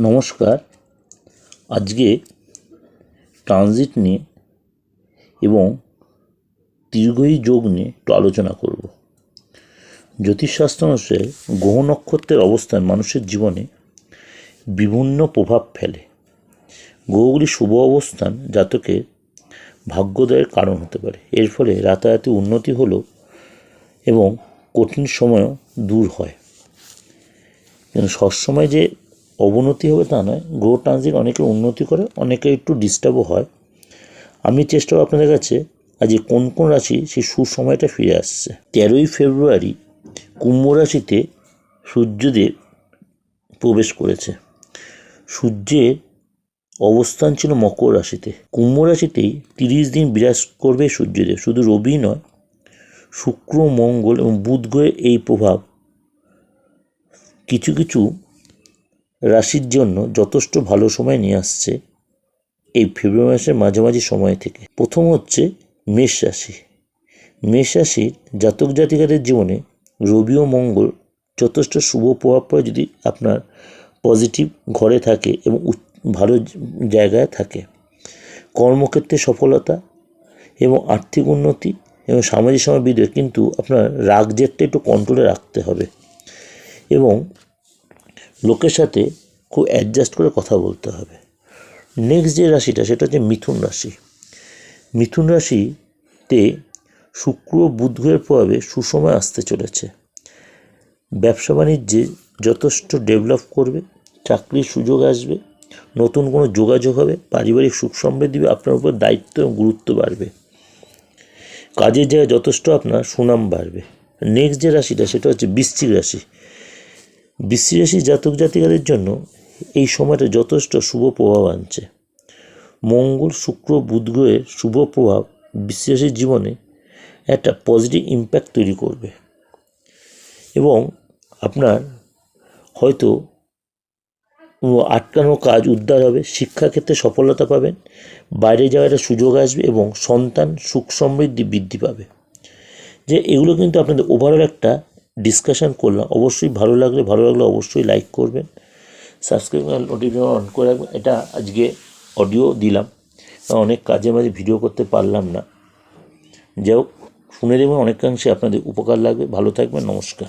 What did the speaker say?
নমস্কার। আজকে ট্রানজিট নিয়ে এবং দীর্ঘই যোগ নিয়ে একটু আলোচনা করব। জ্যোতিষশাস্ত্র অনুসারে গ্রহ নক্ষত্রের অবস্থান মানুষের জীবনে বিভিন্ন প্রভাব ফেলে। গ্রহগুলির শুভ অবস্থান জাতকের ভাগ্যোদয়ের কারণ হতে পারে। এর ফলে রাতারাতি উন্নতি হলো এবং কঠিন সময়ও দূর হয়। কিন্তু সবসময় যে অবনতি হবে তা নয়, গ্রহ ট্রানজিট অনেকে উন্নতি করে, অনেকে একটু ডিস্টার্বও হয়। আমি চেষ্টা করব আপনাদের কাছে আজ কোন কোন রাশি সেই সুসময়টা ফিরে আসছে। তেরোই ফেব্রুয়ারি কুম্ভ রাশিতে সূর্যদেব প্রবেশ করেছে। সূর্যের অবস্থান ছিল মকর রাশিতে। কুম্ভ রাশিতেই তিরিশ দিন বিরাজ করবে সূর্যদেব, শুধু রবি নয়, শুক্র, মঙ্গল এবং বুধ গ্রহের এই প্রভাব কিছু কিছু রাশির জন্য যথেষ্ট ভালো সময় নিয়ে আসছে এই ফেব্রুয়ারি মাসের মাঝামাঝি সময় থেকে। প্রথম হচ্ছে মেষ রাশি। মেষ রাশির জাতক জাতিকাদের জীবনে রবি ও মঙ্গল যথেষ্ট শুভ প্রভাব পড়ে যদি আপনার পজিটিভ ঘরে থাকে এবং ভালো জায়গায় থাকে। কর্মক্ষেত্রে সফলতা এবং আর্থিক উন্নতি এবং সামাজিক সময় বিদ্রোহ কিন্তু আপনার রাগ জেটটা একটু কন্ট্রোলে রাখতে হবে। এবং লোকের সাথে খুব অ্যাডজাস্ট করে কথা বলতে হবে। নেক্সট যে রাশিটা, সেটা হচ্ছে মিথুন রাশি। মিথুন রাশিতে শুক্র বুধ গ্রহের প্রভাবে সুসময় আসতে চলেছে। ব্যবসা বাণিজ্যে যথেষ্ট ডেভেলপ করবে, চাকরির সুযোগ আসবে, নতুন কোনো যোগাযোগ হবে, পারিবারিক সুখ সমৃদ্ধি আপনার উপর দায়িত্ব এবং গুরুত্ব বাড়বে। কাজের জায়গায় যথেষ্ট আপনার সুনাম বাড়বে। নেক্সট যে রাশিটা, সেটা হচ্ছে বৃশ্চিক রাশি। রাশি জাতক জাতিকাদের জন্য এই সময়টা যথেষ্ট শুভ প্রভাব আনছে। মঙ্গল, শুক্র, বুধ গ্রহের শুভ প্রভাব বৃশ্চিক জীবনে একটা পজিটিভ ইম্প্যাক্ট তৈরি করবে। এবং আপনার হয়তো আটকানো কাজ উদ্ধার হবে, শিক্ষাক্ষেত্রে সফলতা পাবেন, বাইরে যাওয়ার একটা সুযোগ আসবে এবং সন্তান সুখ সমৃদ্ধি বৃদ্ধি পাবে। যে এগুলো কিন্তু আপনাদের ওভারঅল একটা ডিসকাশন করলাম। অবশ্যই ভালো লাগলে ভালো লাগলে অবশ্যই লাইক করবেন। সাবস্ক্রাইব নোটিফিকেশন অন করে রাখবেন। এটা আজকে অডিও দিলাম। অনেক কাজে মাঝে ভিডিও করতে পারলাম না। যাই হোক, শুনে দেবেন অনেকাংশে আপনাদের উপকার লাগবে। ভালো থাকবেন। নমস্কার।